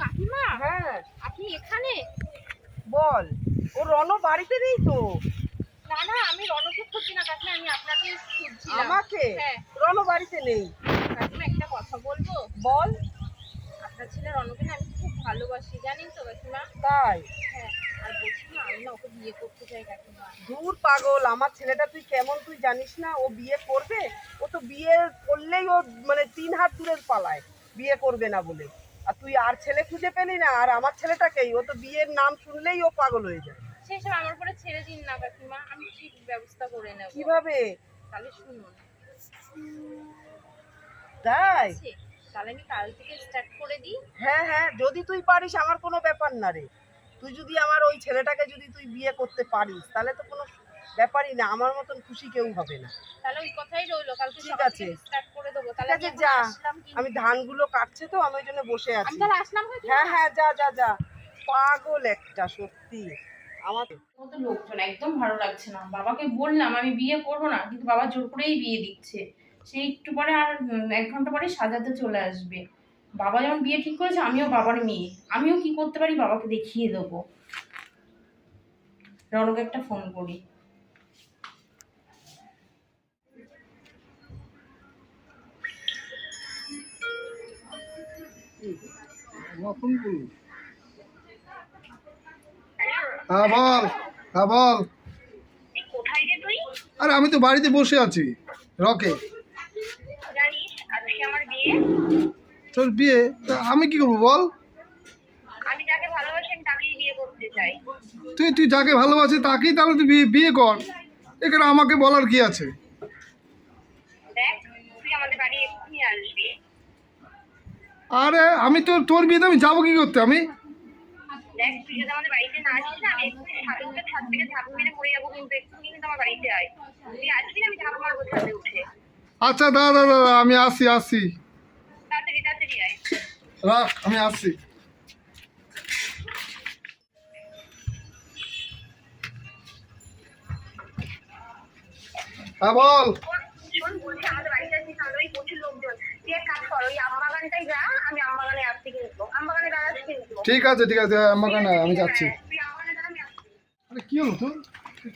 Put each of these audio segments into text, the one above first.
কাকিমা হ্যাঁ। আপনি এখানে? বল ও রণ বাড়িতে নেই তো? না না আমি রণকে খুঁজছি না কাকিমা আমি আপনাকে খুঁজছিলাম। আমাকে? হ্যাঁ। রণ বাড়িতে নেই। কাকিমা একটা কথা বলব? বল। আপনার ছেলে রণকে না আমি খুব ভালোবাসি জানেন তো কাকিমা? তাই? হ্যাঁ আর বলছি না আমি না ওকে বিয়ে করতে চাই কাকিমা। দূর পাগল আমার ছেলেটা তুই কেমন তুই জানিস না ও বিয়ে করবে? ও তো বিয়ে করলেই ও মানে তিন হাত দূরের পালায় বিয়ে করবে না বলে। আর তুই আর ছেলে খুঁজে পেলি না আর আমার ছেলেটাকেই। ও তো বিয়ের নাম শুনলেই ও পাগল হয়ে যায়। সেই সব আমার উপরে ছেড়ে দিন না কাকিমা। আমি ঠিক ব্যবস্থা করে নেব। কীভাবে? তাহলে শুনুন। তাই? তাহলে আমি কাল থেকে স্টার্ট করে দিই। হ্যাঁ হ্যাঁ যদি তুই পারিস আমার কোনো ব্যাপার না রে। তুই যদি আমার ওই ছেলেটাকে যদি তুই বিয়ে করতে পারিস তাহলে তো কোনো ব্যাপারই না আমার মতন খুশি কেউ হবে না। তাহলে ওই কথাই রইল কালকে ঠিক আছে। স্টার্ট করে দেবো তাহলে আমি যা। আমি ধানগুলো কাটছে তো আমি ওই জন্য বসে আমি আছি। তাহলে আসলাম হ্যাঁ হ্যাঁ যা যা যা। পাগল একটা সত্যি। আমার মতো লোকজন একদম ভালো লাগছে না। বাবাকে বললাম আমি বিয়ে করব না কিন্তু বাবা জোর করেই বিয়ে দিচ্ছে। সে একটু পরে আর এক ঘণ্টা পরে সাজাতে চলে আসবে। বাবা যেমন বিয়ে ঠিক করেছে আমিও বাবার মেয়ে। আমিও কি করতে পারি বাবাকে দেখিয়ে দেবো। রনকে একটা ফোন করি। হ্যাঁ বল। হ্যাঁ বল। আরে, আমি তো বাড়িতে বসে আছি। রকে। তোর বিয়ে? তা আমি কি করব, বল? তুই তুই যাকে ভালোবাসি তাকেই তাহলে তুই বিয়ে কর। এখানে আমাকে বলার কি আছে? দেখ, তুই আমাদের বাড়ি আরে আমি তো তোর বিয়েতে আমি যাব কি করতে আমি? আচ্ছা দাদা দাদা আমি আসি আসি। রাখ আমি আসছি হ্যাঁ বল শোন বলছি আমাদের বাড়িতে আসিস আমাদের বাড়ি প্রচুর লোকজন তুই এক কাজ কর ওই আমবাগানটাই যা আমি আমবাগানে আসছি কিন্তু আমবাগানে দাঁড়াচ্ছি কিন্তু ঠিক আছে ঠিক আছে আমাকে আমি যাচ্ছি। হ্যাঁ, তুই আমবাগানে দাঁড়া আমি আসছি। আরে কি হলো তোর?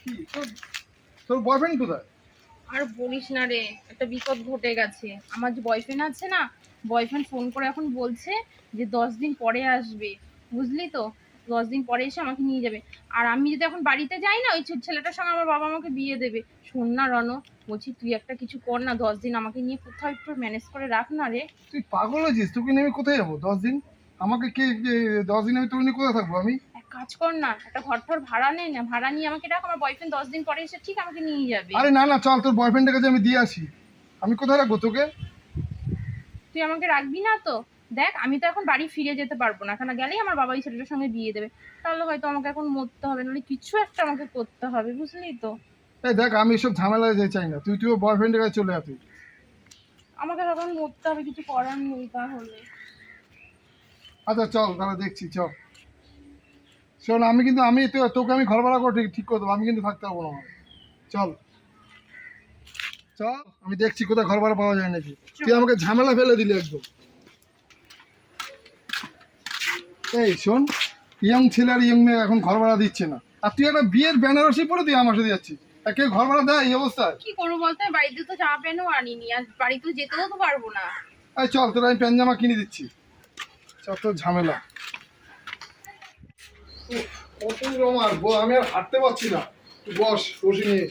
কি তোর তোর বয়ফ্রেন্ড কোথায়? আর বলিস না রে একটা বিপদ ঘটে গেছে। আমার যে বয়ফ্রেন্ড আছে না বয়ফ্রেন্ড ফোন করে এখন বলছে যে দশ দিন পরে আসবে। বুঝলি তো? দশ দিন পরে এসে আমাকে নিয়ে যাবে। আর আমি যদি এখন বাড়িতে যাই না ওই ছেলেটার সঙ্গে আমার বাবা আমাকে বিয়ে দেবে। শোন না রণ বলছি তুই একটা কিছু কর না দশ দিন আমাকে নিয়ে কোথাও একটু ম্যানেজ করে রাখ না রে। তুই পাগল হয়েছিস তোকে নিয়ে আমি কোথায় যাব দশ দিন? আমাকে কে দশ দিন আমি তোকে নিয়ে কোথায় থাকব আমি? এক কাজ কর না একটা ঘর টর ভাড়া নে না ভাড়া নিয়ে আমাকে রাখ আমার বয়ফ্রেন্ড দশ দিন পরে এসে ঠিক আমাকে নিয়ে যাবে। আরে না না চল তোর বয়ফ্রেন্ডের কাছে আমি দিয়ে আসি। আমি কোথায় রাখব তোকে? তুই আমাকে রাখবি না তো? দেখ আমি তো এখন বাড়ি ফিরে যেতে পারব না। কেন গেলেই আমার বাবা এই ছেলেটার সঙ্গে বিয়ে দেবে। তাহলে হয়তো আমাকে এখন মরতে হবে নাহলে কিছু একটা আমাকে করতে হবে বুঝলি তো? এই দেখ আমি এসব ঝামেলায় যেতে চাই না। তুই তুই বয়ফ্রেন্ডের কাছে চলে আসি আমাকে তখন মরতে হবে কিছু করার নেই তাহলে। আচ্ছা চল তাহলে দেখছি চল। শোন আমি কিন্তু আমি তো- তোকে আমি ঘর ভাড়া করে ঠিক- করে দেবো আমি কিন্তু থাকতে পারব না চল। চল আমি দেখছি কোথায় ঘর ভাড়া পাওয়া যায় নাকি। তুই আমাকে ঝামেলা ফেলে দিলি একদম। এই শোন ইয়ং ছেলে আর ইয়ং মেয়ে এখন ঘর ভাড়া দিচ্ছে না। আর তুই একটা বিয়ের বেনারসি পরে তুই আমার সাথে যাচ্ছিস। আর কেউ ঘর ভাড়া দেয় এই অবস্থায়? কি করব বলতে? বাড়িতে তো জামা প্যান্টও আনিনি আর বাড়িতে যেতেও তো পারব না। এই চল তোর আমি প্যান জামা কিনে দিচ্ছি। চল তোর ঝামেলা। কত রমার আমি আর হাঁটতে পারছি না। তুই বস বসে নিয়ে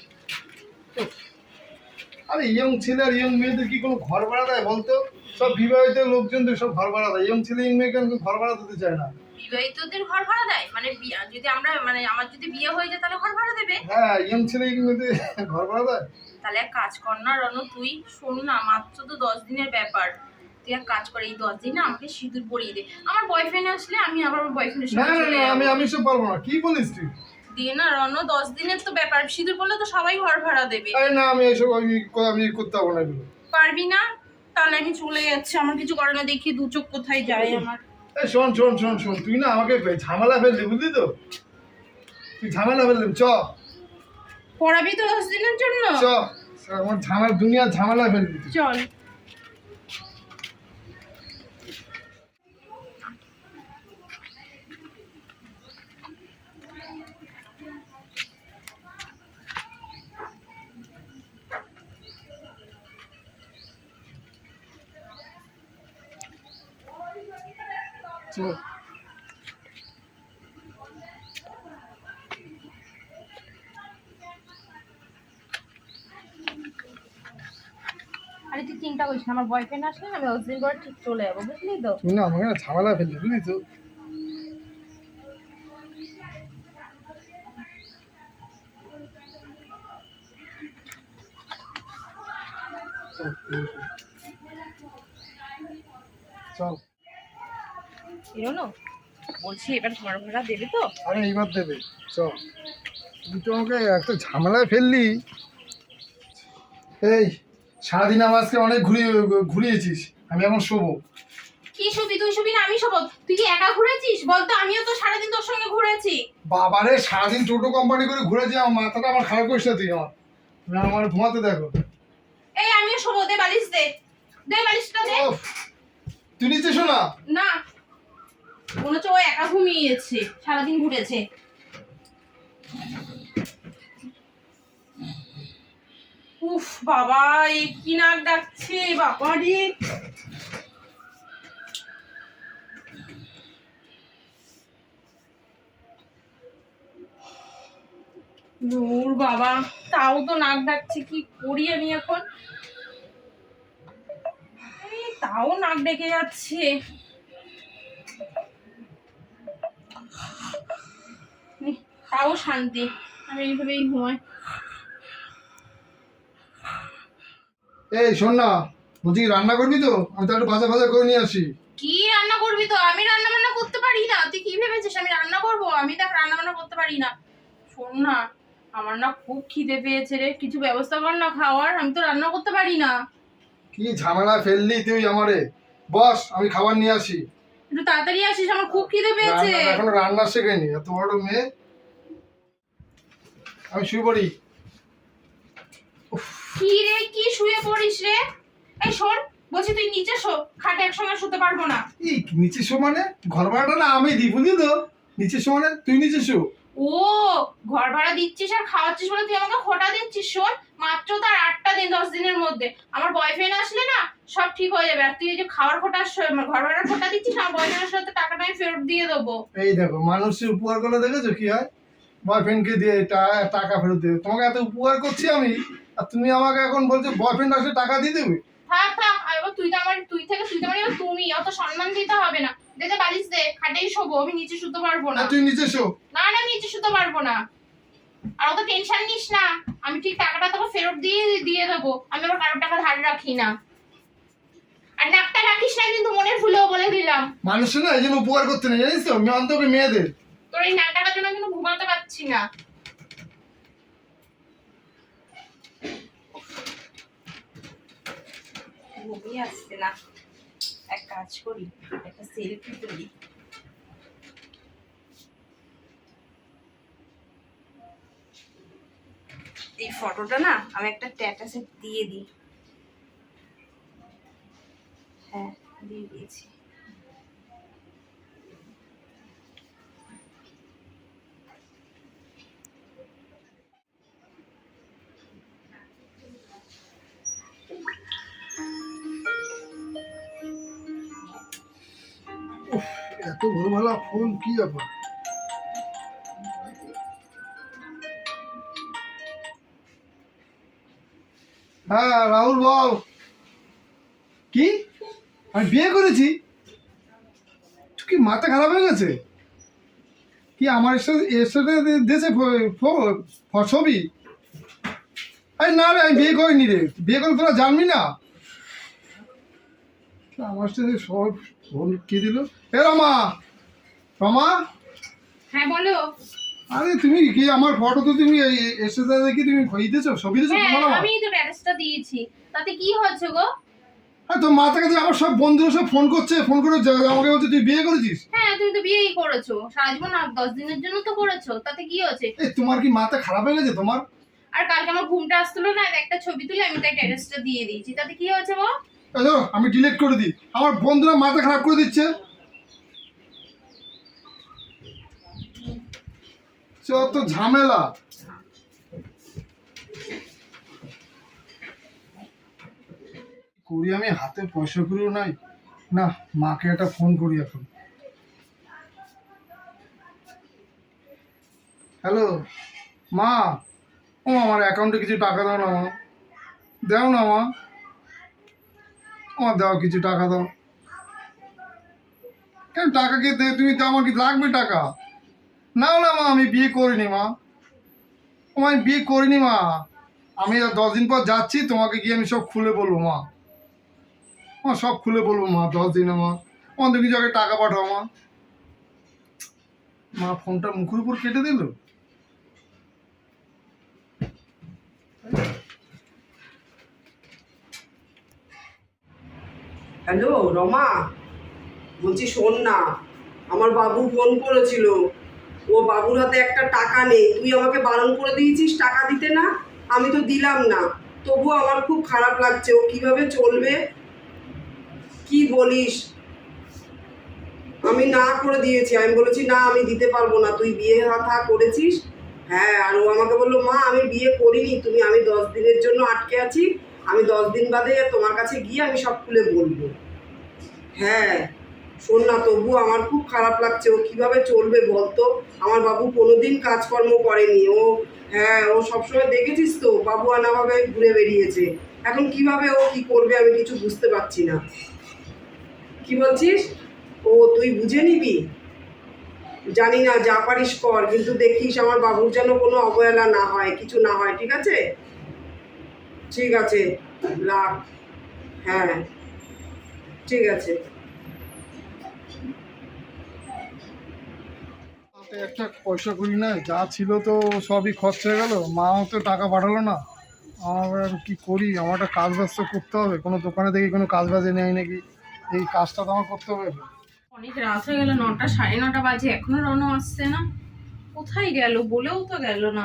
আরে ইয়ং ছেলে আর ইয়ং মেয়েদের কি কোনো ঘর ভাড়া দেয় বলতো? সব বিবাহিত লোকজনদের সব ঘর ভাড়া দেয়। ইয়ং ছেলে ইয়ং মেয়েকে ঘর ভাড়া দিতে চায় না। বিবাহিতদের ঘর ভাড়া দেয়? মানে যদি আমরা মানে আমার যদি বিয়ে হয়ে যায় তাহলে ঘর ভাড়া দেবে? হ্যাঁ ইয়ং ছেলে ইয়ং মেয়েদের ঘর ভাড়া দেয়। তাহলে এক কাজ কর না রনু তুই শোন না মাত্র তো দশ দিনের ব্যাপার। তুই এক কাজ কর এই দশ দিনে আমাকে সিঁদুর পরিয়ে দে। আমার বয়ফ্রেন্ড আসলে আমি আবার আমার বয়ফ্রেন্ডের না সঙ্গে না চলে আমি যাব। আমি সব পারব না। কি বলিস তুই? দিয়ে না রন দশ দিনের তো ব্যাপার। সিঁদুর পরলে তো সবাই ঘর ভাড়া দেবে। আরে না আমি এসব আমি আমি করতে পারব না এগুলো। পারবি না? তাহলে আমি চলে যাচ্ছি আমার কিছু করে না দেখি দু চোখ কোথায় যায় আমার। শোন শোন শোন শোন তুই না আমাকে ঝামেলা ফেললি বুঝলি তো? তুই ঝামেলা ফেললি চ। পড়াবি তো দশ দিনের জন্য? চ আমার ঝামেলা দুনিয়ার ঝামেলা ফেলবি চল। আরে তুই চিন্তা করিস না আমার বয়ফ্রেন্ড আসলে আমি দশ করে ঠিক চলে যাব বুঝলি তো? না আমাকে ঝামেলা ফেললি বুঝলি তো চল এরোনো বলছি এবার ঘর ভাড়া দেবে তো? আরে এইবার দেবে। চল। তুই তো আমাকে একটা ঝামেলায় ফেললি। এই সারাদিন অনেক ঘুরিয়ে ঘুরিয়েছিস। আমি এখন শোবো। কি শুবি তুই শুবি না আমি শোবো। তুই কি একা ঘুরেছিস? বলতো আমিও তো সারাদিন তোর সঙ্গে ঘুরেছি। বাবারে সারাদিন টোটো কোম্পানি করে ঘুরেছি আমার মাথাটা আমার খারাপ করিস না তুই আমার। তুমি আমার ঘুমাতে দেখো। এই আমিও শোবো দে বালিশ দে। দে বালিশটা দে। তুই নিচে শোনা। না। মনে হচ্ছে ও একা ঘুমিয়েছে, সারাদিন ঘুরেছে। উফ, বাবা এই কি নাক ডাকছে, বাবা রে। বাবা, তাও তো নাক ডাকছে, কি করি আমি এখন? তাও নাক ডেকে যাচ্ছে নে, তাও শান্তি। আমি এইভাবেই ঘুমাই। এই শোন না বলছি রান্না করবি তো? আমি তো একটু ভাজা ভাজা করে নিয়ে আসি। কি রান্না করবি তো? আমি রান্না বান্না করতে পারি না। তুই কি ভেবেছিস? আমি রান্না করব? আমি দেখ রান্না বান্না করতে পারি না। শোন না আমার না খুব খিদে পেয়েছে রে। কিছু ব্যবস্থা কর না খাওয়ার। আমি তো রান্না করতে পারি না। কি ঝামেলা ফেললি তুই আমারে? বস আমি খাবার নিয়ে আসি। একটু তাড়াতাড়ি আসিস আমার খুব খিদে পেয়েছে। রান্না এখনও রান্না শেখেনি এত বড় মেয়ে। আমি শুয়ে পড়ি। কি রে কি শুয়ে পড়িস রে? এই শোন বলছি তুই নিচে শো খাটে একসঙ্গে শুতে পারব না। এই নিচে শো মানে? ঘর ভাড়াটা না আমি দিই বুঝলি তো? নিচে শো মানে? তুই নিচে শো। ও ঘর ভাড়া দিচ্ছিস আর খাওয়াচ্ছিস বলে তুই আমাকে খোটা দিচ্ছিস শোন মাত্র তার আটটা দিন দশ দিনের মধ্যে। আমার বয়ফ্রেন্ড আসলে না সব ঠিক হয়ে যাবে। আর তুই যে খাওয়ার খোটা ঘর ভাড়ার খোটা দিচ্ছিস আমার বয়ফ্রেন্ডের সাথে টাকাটা আমি ফেরত দিয়ে দেবো। এই দেখো মানুষের উপকার করলে দেখেছ কি হয়? বয়ফ্রেন্ডকে দিয়ে টাকা ফেরত দেবে তোমাকে এত উপকার করছি আমি আর তুমি আমাকে এখন বলছো বয়ফ্রেন্ড আসলে টাকা দিয়ে দেবে? থাক থাক তুই তো আমার তুই থেকে তুই তো আমার তুমি অত সম্মান দিতে হবে না। দে দে বালিশ দে খাটেই শোবো আমি নিচে শুতে পারব না। না তুই নিচে শো। না না নিচে শুতে পারব না। আর অত টেনশন নিস না আমি ঠিক টাকাটা তোকে ফেরত দিয়ে দিয়ে দেবো। আমি আবার কারোর টাকা ধার রাখি না। আর নাকটা রাখিস না কিন্তু মনের ভুলেও বলে দিলাম। মানুষের না এই জন্য উপকার করতে নেই জানিস তো? আমি অন্তত মেয়েদের। তোর এই নাক ডাকার জন্য কিন্তু ঘুমাতে পারছি না। ঘুমিয়ে আসছে না। এক কাজ করি, একটা সেলফি তুলি। এই ফটোটা না আমি একটা ট্যাটাসে দিয়ে দিই। হ্যাঁ দিয়ে দিয়েছি। ভোরবেলা ফোন কি ব্যাপার? হ্যাঁ রাহুল বল। কি? আমি বিয়ে করেছি? কি মাথা খারাপ হয়ে গেছে? কি আমার সাথে এর সাথে দেশে ছবি? আরে না রে, আমি বিয়ে করিনি রে। বিয়ে করে তোরা জানবি না? আমার সাথে সব ফোন কে দিল? এ রমা! রমা! হ্যাঁ বলো। আরে তুমি কি আমার ফটো তো তুমি এসে দেখি তুমি ই দিয়েছ ছবি দিয়েছ হ্যাঁ তোমার আমি তো স্ট্যাটাসটা দিয়েছি। তাতে কি হয়েছে গো? আর তোর মাথা কাছে আমার সব বন্ধুরা সব ফোন করছে ফোন করে আমাকে বলছে তুই বিয়ে করেছিস? হ্যাঁ তুমি তো বিয়েই করেছ। সারা জীবন না দশ দিনের জন্য তো করেছ। তাতে কি হয়েছে? এই তোমার কি মাথা খারাপ হয়ে গেছে? তোমার আর কালকে আমার ঘুমটা আসছিল না একটা ছবি তুলে আমি তাই ট্যাটাসটা দিয়ে দিয়েছি। তাতে কি হয়েছে গো? দেখো আমি ডিলিট করে দিই। আমার বন্ধুরা মাথা খারাপ করে দিচ্ছে। ঝামেলা। করি আমি, হাতে পয়সা করিও নাই। না, মাকে একটা ফোন করি এখন। হ্যালো, মা। ও, আমার অ্যাকাউন্টে কিছু টাকা দাও না, মা। দাও না, মা। আমার দাও, কিছু টাকা দাও। কেন টাকা কে তুমি তো আমার কি লাগবে টাকা? না না মা, আমি বিয়ে করিনি মা। আমি বিয়ে করিনি মা। আমি দশ দিন পর যাচ্ছি, তোমাকে গিয়ে আমি সব খুলে বলব মা। মা, সব খুলে বলব মা, দশ দিনে মা। আমাদের কিছু আগে টাকা পাঠাও মা। মা, ফোনটা মুখের উপর কেটে দিল? হ্যালো, রমা। বলছি, শোন না। আমার বাবু ফোন করেছিল। ও বাবুর হাতে একটা টাকা নেই। তুই আমাকে বারণ করে দিয়েছিস টাকা দিতে না? আমি তো দিলাম না। তবুও আমার খুব খারাপ লাগছে। ও কীভাবে চলবে? কি বলিস? আমি না করে দিয়েছি। আমি বলেছি, না, আমি দিতে পারব না। তুই বিয়ে হাতা করেছিস? হ্যাঁ আর ও আমাকে বলল, মা, আমি বিয়ে করিনি। তুমি, আমি দশ দিনের জন্য আটকে আছি। আমি দশ দিন বাদে তোমার কাছে গিয়ে আমি সব খুলে বলব। হ্যাঁ শোন না তবু আমার খুব খারাপ লাগছে। ও কীভাবে চলবে বলতো? আমার বাবু কোনোদিন কাজকর্ম করেনি। ও হ্যাঁ ও সবসময় দেখেছিস তো? বাবু আনাভাবে ঘুরে বেরিয়েছে। এখন কীভাবে ও কি করবে আমি কিছু বুঝতে পারছি না। কি বলছিস? ও, তুই বুঝে নিবি? জানি না, যা পারিস কর, কিন্তু দেখিস আমার বাবুর যেন কোনো অবহেলা না হয়, কিছু না হয়, ঠিক আছে? ঠিক আছে রাখ। হ্যাঁ ঠিক আছে। একটা পয়সা করি না যা ছিল তো সবই খরচ হয়ে গেল মাও তো টাকা পাঠালো না। আমার আর কি করি আমার একটা কাজ বাজ তো করতে হবে কোনো দোকানে দেখি কোনো কাজ বাজে নেই নাকি এই কাজটা তো আমার করতে হবে। অনেক রাত হয়ে গেল নটা সাড়ে নটা বাজে এখনও রনো আসছে না। কোথায় গেল? বলেও তো গেল না।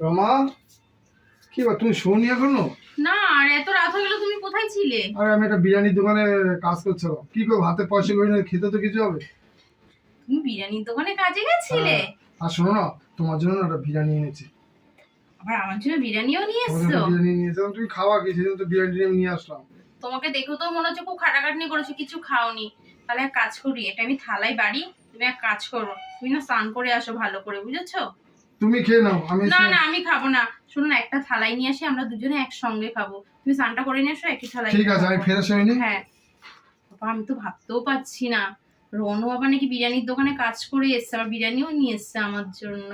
রমা? কি বা তুমি শোনি এখনও? না আর এত রাত হয়ে গেল তুমি কোথায় ছিলে? আরে আমি একটা বিরিয়ানির দোকানে কাজ করছিলাম। কি করব হাতে পয়সা করি না খেতে তো কিছু হবে? তুমি বিরিয়ানির দোকানে কাজে গেছিলে? হ্যাঁ। আর শোনো না তোমার জন্য একটা বিরিয়ানি এনেছি। আবার আমার জন্য বিরিয়ানিও নিয়ে এসছো? বিরিয়ানি নিয়েছিলাম তুমি খাওয়া কি? সেদিন তো বিরিয়ানি নিয়ে আসলাম। তোমাকে দেখো তো মনে হচ্ছে খুব খাটাখাটনি করেছ কিছু খাওনি। তাহলে এক কাজ করি এটা আমি থালায় বাড়ি তুমি এক কাজ করো তুমি না স্নান করে আসো ভালো করে বুঝেছ? তুমি খেয়ে নাও আমি না না আমি খাব না। শুনুন একটা থালাই নিয়ে আসি আমরা দুজনে একসঙ্গে খাব। তুমি স্নানটা করে নিয়ে এসো একই থালায় ঠিক আছে আমি। ফেরত হইনি হ্যাঁ। বাবা আমি তো ভাবতেও পাচ্ছি না। রনু বাবা নাকি বিরিয়ানির দোকানে কাজ করে এসছে আবার বিরিয়ানিও নিয়ে এসছে আমার জন্য।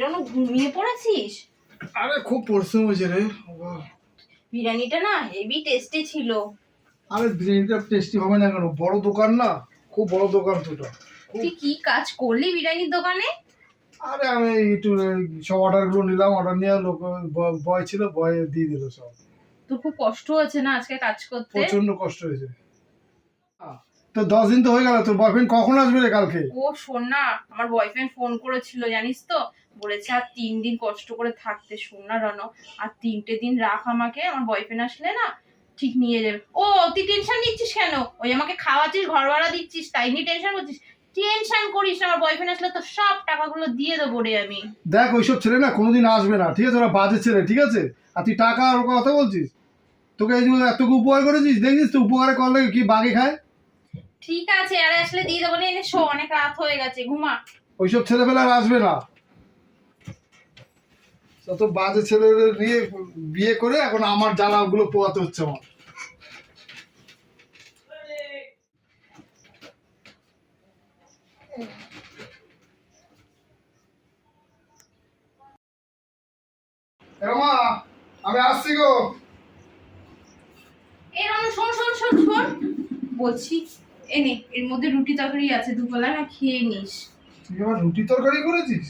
রনু ঘুমিয়ে পড়েছিস? আরে খুব পরিশ্রম হয়েছে রে বিরিয়ানিটা না হেভি টেস্টি ছিল। আরে বিরিয়ানিটা টেস্টি হবে না কেন? বড় দোকান না। খুব বড় দোকান এটা তুই কি কাজ করলি বিরিয়ানির দোকানে? আরে আমি একটু সব অর্ডারগুলো নিলাম অর্ডার নিয়ে লোক বয় ছিল বয় দিয়ে দিল সব। তোর খুব কষ্ট হচ্ছে না আজকে কাজ করতে? প্রচণ্ড কষ্ট হয়েছে। তো দশ দিন তো হয়ে গেল তোর বয়ফ্রেন্ড কখন আসবে রে কালকে? ও শোন না আমার বয়ফ্রেন্ড ফোন করেছিল জানিস তো? বলেছে আর তিন দিন কষ্ট করে থাকতে শোন না রন আর তিনটে দিন রাখ আমাকে আমার বয়ফ্রেন্ড আসলে না ঠিক নিয়ে যাবে। ও তুই টেনশন নিচ্ছিস কেন? ওই আমাকে খাওয়াচ্ছিস ঘর ভাড়া দিচ্ছিস তাই নিয়ে টেনশন করছিস? টেনশন করিস আমার বয়ফ্রেন্ড আসলে তো সব টাকাগুলো দিয়ে দেবো রে আমি। দেখ ওইসব ছেলে না কোনোদিন আসবে না ঠিক আছে? ওরা বাজে ছেলে ঠিক আছে? আর তুই টাকা আর কথা বলছিস? তোকে এই যে এত উপকার করেছিস দেখিস তো উপকারে করলে কি বাগে খায়? ঠিক আছে আরে আসলে দিয়ে দেবো না এনে শো অনেক রাত হয়ে গেছে ঘুমা। ওইসব ছেলেবেলা আর আসবে না। তত বাজে ছেলেদের নিয়ে বিয়ে করে এখন আমার জ্বালাগুলো পোয়াতে হচ্ছে আমার। রমা আমি আসছি গো। এই রনু শোন শোন শোন শোন। বলছি এনে এর মধ্যে রুটি তরকারি আছে দুবেলা না খেয়ে নিস। তুই আমার রুটি তরকারি করেছিস?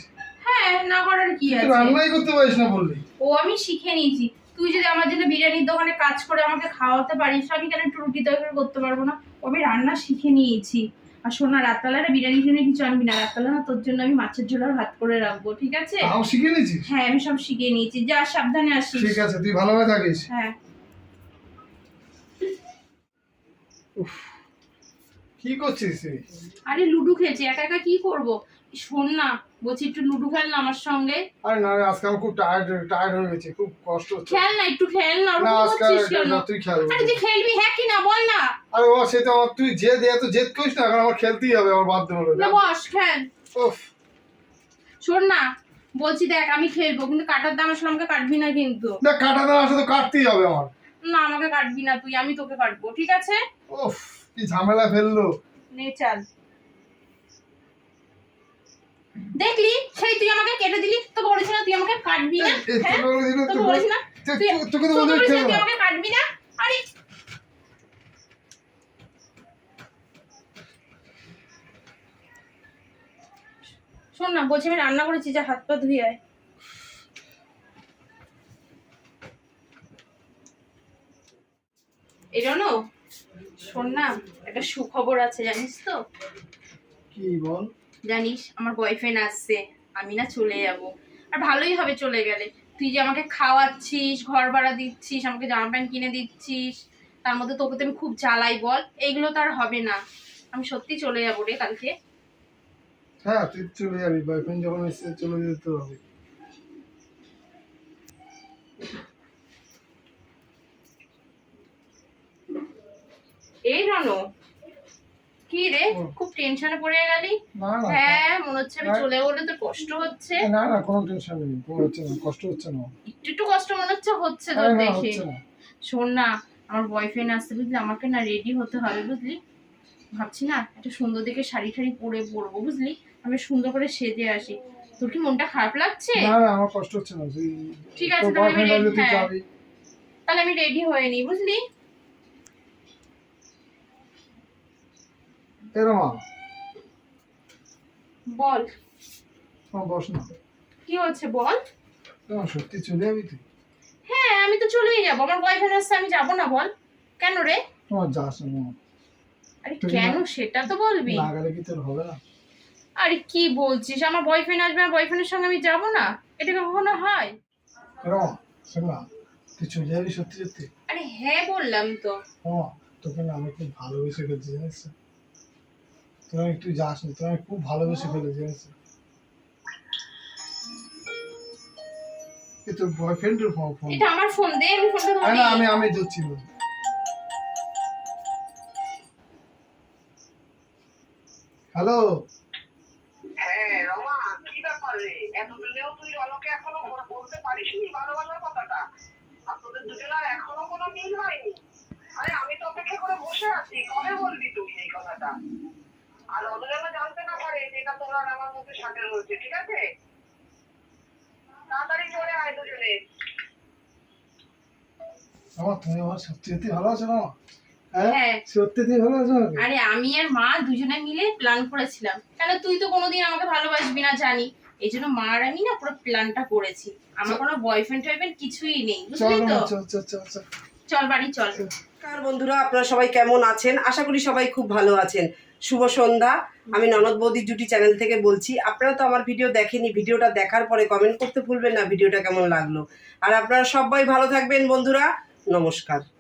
হ্যাঁ না করার কি আছে? রান্নাই করতে পারিস না বললি। ও আমি শিখে নিয়েছি। তুই যদি আমার জন্য বিরিয়ানির দোকানে কাজ করে আমাকে খাওয়াতে পারিস আমি কেন একটু রুটি তরকারি করতে পারব না? আমি রান্না শিখে নিয়েছি। আর শোনা রাতবেলাটা বিরিয়ানি টিরিয়ানি কিছু আনবি না রাতবেলা না তোর জন্য আমি মাছের ঝোল আর ভাত করে রাখব ঠিক আছে? তাও শিখে নিয়েছিস? হ্যাঁ আমি সব শিখে নিয়েছি। যা সাবধানে আসিস। ঠিক আছে তুই ভালোভাবে থাকিস। হ্যাঁ। উফ, কি করছিস আরে লুডো খেলছি একা একা কি করব? শোন না বলছি একটু লুডো খেল না আমার সঙ্গে। আরে না আজকে আমার খুব টায়ার্ড টায়ার্ড হয়ে গেছে খুব কষ্ট হচ্ছে। খেল না একটু খেল না না আজকে না, তুই খেল আরে তুই খেলবি হ্যাঁ কি না বল না। আরে বাবা সে তো আমার তুই জেদ এত জেদ করিস না এখন আমার খেলতেই হবে আমার বাধ্য হলো না। বস খেল। উফ। শোন না বলছি দেখ আমি খেলব কিন্তু কাটার দাম আসলে আমাকে কাটবি না কিন্তু। না কাটা দাম আসলে তো কাটতেই হবে আমার। না আমাকে কাটবি না তুই আমি তোকে কাটবো ঠিক আছে? উফ কি ঝামেলা ফেলল। নে চাল। দেখলি? সেই তুই আমাকে কেটে দিলি তোকে বলেছি না তুই আমাকে কাটবি না হ্যাঁ? তোকে বলেছি না, তোকে তো বলেছি তুই আমাকে কাটবি না আরে। শোন না বলছি আমি রান্না করেছি যা হাত পা ধুয়ে আয়। এই জন্য শোন না একটা সুখবর আছে জানিস তো? কি বল? জানিস আমার বয়ফ্রেন্ড আসছে আমি না চলে যাব। আর ভালোই হবে চলে গেলে। তুই যে আমাকে খাওয়াচ্ছিস ঘর ভাড়া দিচ্ছিস আমাকে জামা প্যান্ট কিনে দিচ্ছিস তার মধ্যে তোকে তো আমি খুব জ্বালাই বল এইগুলো তো আর হবে না। আমি সত্যি চলে যাব রে কালকে। হ্যাঁ তুই চলে যাবি বয়ফ্রেন্ড যখন এসে চলে যেতে হবে। এই রনো কি রে? খুব টেনশনে পড়ে গেলি? হ্যাঁ মনে হচ্ছে আমি চলে গেলে তোর কষ্ট হচ্ছে। না না কোনো টেনশন নেই কোনো হচ্ছে না কষ্ট হচ্ছে না। একটু একটু কষ্ট মনে হচ্ছে হচ্ছে তোর আরে দেখে। শোন না আমার বয়ফ্রেন্ড আসতে বুঝলি আমাকে না রেডি হতে হবে বুঝলি। ভাবছি না একটা সুন্দর দেখে শাড়ি ঠাড়ি পরে পরবো বুঝলি। আমি সুন্দর করে সেজে আসি। তোর কি মনটা খারাপ লাগছে? না না আমার কষ্ট হচ্ছে না ঠিক আছে, তাহলে আমি তুই হ্যাঁ। যাবি। তাহলে আমি রেডি হয়ে নি বুঝলি। এরম বল। বস না কি হচ্ছে বল? তোমার সত্যি চলে যাবি তুই? হ্যাঁ আমি তো চলেই যাব। আমার বয়ফ্রেন্ড আসছে আমি যাব না বল। কেন রে? তোমার যাস না আরে কেন সেটা তো বলবি। না গেলে কি তোর হবে না? আরে কি বলছিস? আমার বয়ফ্রেন্ড আসবে আমার বয়ফ্রেন্ডের সঙ্গে আমি যাব না? এটা কখনো হয়? এরম শোন না তুই চলে যাবি সত্যি সত্যি? আরে হ্যাঁ বললাম তো। মামা তোকে না আমি খুব ভালোবেসে ফেলছি জানিস? তোরা একটু যাস না তোরা খুব ভালোবেসে ফেলেছি জানিস তো? এ তোর বয়ফ্রেন্ডের ফোন ফোন এটা আমার ফোন দে আমি ফোনটা ধরি না আমি আমি ধরছি না। হ্যালো হ্যাঁ রমা কি ব্যাপার রে? এতদিনেও তুই এখনও বলতে পারিসনি ভালোবাসার কথাটা। আর তোদের দুজনের এখনও কোনো মিল হয়নি। আরে আমি তো অপেক্ষা করে বসে আছি কবে বলবি তুই এই কথাটা? আর অন্য যেন জানতে না পারে যেটা তোর আমার মধ্যে সাথে রয়েছে ঠিক আছে? তাড়াতাড়ি চলে আয় দুজনে। আমার তুমি আমার সত্যি সত্যি ভালো আছো না? হ্যাঁ? হ্যাঁ। সত্যি তুমি ভালো আছো আরে আমি আর মা দুজনে মিলে প্ল্যান করেছিলাম। কেন তুই তো কোনোদিন আমাকে ভালোবাসবি না জানি। এই জন্য মা আর আমি না পুরো প্ল্যানটা করেছি। আমার কোনো বয়ফ্রেন্ড টয়ফ্রেন্ড কিছুই নেই চল বুঝলি তো? চল চল চল চল। চল বাড়ি চল। নমস্কার বন্ধুরা আপনারা সবাই কেমন আছেন? আশা করি সবাই খুব ভালো আছেন। শুভ সন্ধ্যা। আমি ননদ বৌদি জুটি চ্যানেল থেকে বলছি, আপনারা তো আমার ভিডিও দেখেনি ভিডিওটা দেখার পরে কমেন্ট করতে ভুলবেন না ভিডিওটা কেমন লাগল। আর আপনারা সবাই ভালো থাকবেন, বন্ধুরা। নমস্কার।